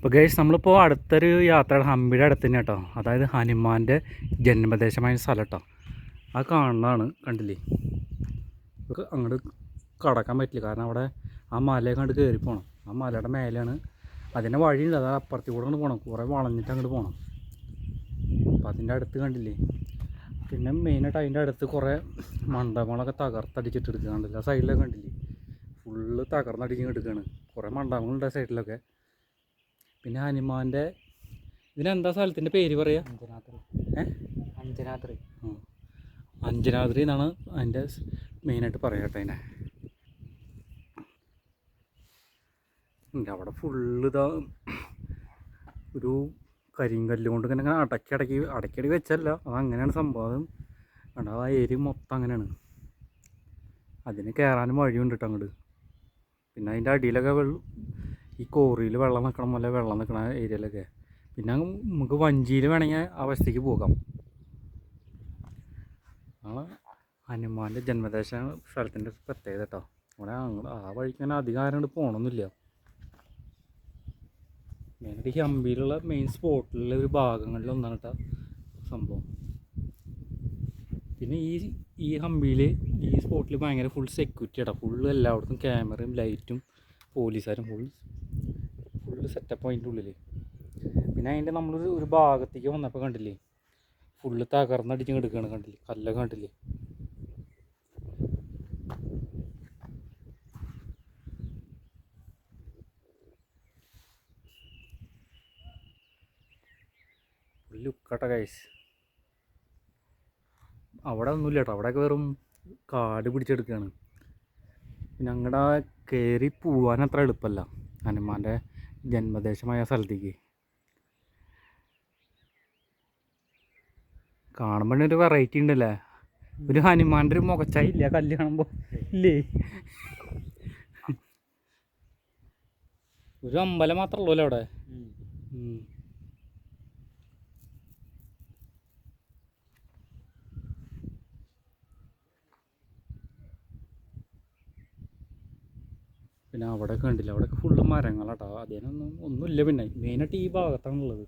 അപ്പോൾ ഗൈസ് നമ്മളിപ്പോൾ അടുത്തൊരു യാത്രയുടെ ഹമ്പിയുടെ അടുത്ത് തന്നെ കേട്ടോ. അതായത് ഹനുമാന്റെ ജന്മദേശമായ സ്ഥലം കേട്ടോ. ആ കാണുന്നതാണ് കണ്ടില്ലേ? നമുക്ക് അങ്ങോട്ട് കടക്കാൻ പറ്റില്ല. കാരണം അവിടെ ആ മലയൊക്കെ അങ്ങോട്ട് കയറി പോകണം ആ മലയുടെ മേലെയാണ്. അതിന്റെ വഴിയുണ്ട്. അത് അപ്പുറത്തി കൂടെ അങ്ങോട്ട് പോകണം കുറേ വളഞ്ഞിട്ട് അങ്ങോട്ട് പോകണം അപ്പോൾ അതിന്റെ അടുത്ത് കണ്ടില്ലേ? പിന്നെ മെയിനായിട്ട് അതിന്റെ അടുത്ത് കുറേ മണ്ഡപങ്ങളൊക്കെ തകർത്തടിച്ചിട്ട് കണ്ടില്ല ആ സൈഡിലൊക്കെ കണ്ടില്ലേ? ഫുള്ള് തകർന്നടിച്ച് എടുക്കുകയാണ് കുറേ മണ്ഡപങ്ങളുണ്ട് ആ സൈഡിലൊക്കെ പിന്നെ ഹനുമാന്റെ ഇതിനെന്താ സ്ഥലത്തിന്റെ പേര് പറയുക അഞ്ചനാദ്രി ഏഹ് അഞ്ചനാത്രി ആ. അഞ്ജനാദ്രി എന്നാണ് അതിന്റെ മെയിനായിട്ട് പറയട്ടെ അതിനെ. അവിടെ ഫുള്ള് ഇതാ ഒരു കരിങ്കല്ല് കൊണ്ട് ഇങ്ങനെ അങ്ങനെ അടക്കി അടക്കി അടക്കിടക്കി അടക്കി വെച്ചല്ല. അത് അങ്ങനെയാണ് സംഭവം. കണ്ടോ ആ ഏരി മൊത്തം അങ്ങനെയാണ്. അതിന് കയറാനും വഴിയുണ്ട് കേട്ടോ അങ്ങോട്ട് പിന്നെ അതിന്റെ അടിയിലൊക്കെ വെള്ളം ഈ കോറിയിൽ വെള്ളം നിൽക്കണ പോലെ വെള്ളം നിൽക്കണ ഏരിയയിലൊക്കെ പിന്നെ നമുക്ക് വഞ്ചിയിൽ വേണമെങ്കിൽ വശത്തേക്ക് പോകാം. ആ ഹനുമാന്റെ ജന്മദേശ സ്ഥലത്തിന്റെ പ്രത്യേകത കേട്ടോ അങ്ങോട്ട് ആ വഴിക്ക് അങ്ങനെ അധികം ആരും പോകണമെന്നില്ല മെയിനായിട്ട് ഈ ഹമ്പിയിലുള്ള മെയിൻ സ്പോട്ടിലുള്ള ഒരു ഭാഗങ്ങളിൽ ഒന്നാണ് കേട്ടോ സംഭവം. പിന്നെ ഈ ഈ ഹമ്പിയിൽ ഈ സ്പോട്ടിൽ ഭയങ്കര ഫുൾ സെക്യൂരിറ്റി കേട്ടോ ഫുള്ള് എല്ലായിടത്തും ക്യാമറയും ലൈറ്റും പോലീസുകാരും ഫുൾ ഫുള്ള് സെറ്റപ്പ് അതിന്റെ ഉള്ളിൽ പിന്നെ അതിന്റെ നമ്മളൊരു ഒരു ഭാഗത്തേക്ക് വന്നപ്പോൾ കണ്ടില്ലേ? ഫുള്ള് തകർന്നടിച്ച് കിടക്കുകയാണ് കണ്ടില്ലേ? കല്ലൊക്കെ കണ്ടില്ലേ? ലുക്കട്ട കൈസ് അവിടെ ഒന്നുമില്ല കേട്ടോ അവിടെയൊക്കെ വെറും കാട് പിടിച്ചെടുക്കുകയാണ് പിന്നെ അങ്ങടെ കയറി പോവാൻ അത്ര എളുപ്പമല്ല ഹനുമാന്റെ ജന്മദേശമായ സ്ഥലത്തേക്ക്. കാണുമ്പോൾ ഒരു വെറൈറ്റി ഉണ്ടല്ലേ? ഒരു ഹനുമാന്റെ ഒരു മുഖച്ചായില്ല കല്ല് കാണുമ്പോൾ ഇല്ലേ? ഒരു അമ്പലം മാത്രമേ ഉള്ളൂ അല്ലേ അവിടെ? പിന്നെ അവിടെ കണ്ടില്ല? അവിടെയൊക്കെ ഫുള്ള് മരങ്ങളാട്ടോ അതിനൊന്നും ഒന്നുമില്ല പിന്നെ. മെയിനായിട്ട് ഈ ഭാഗത്താണുള്ളത്.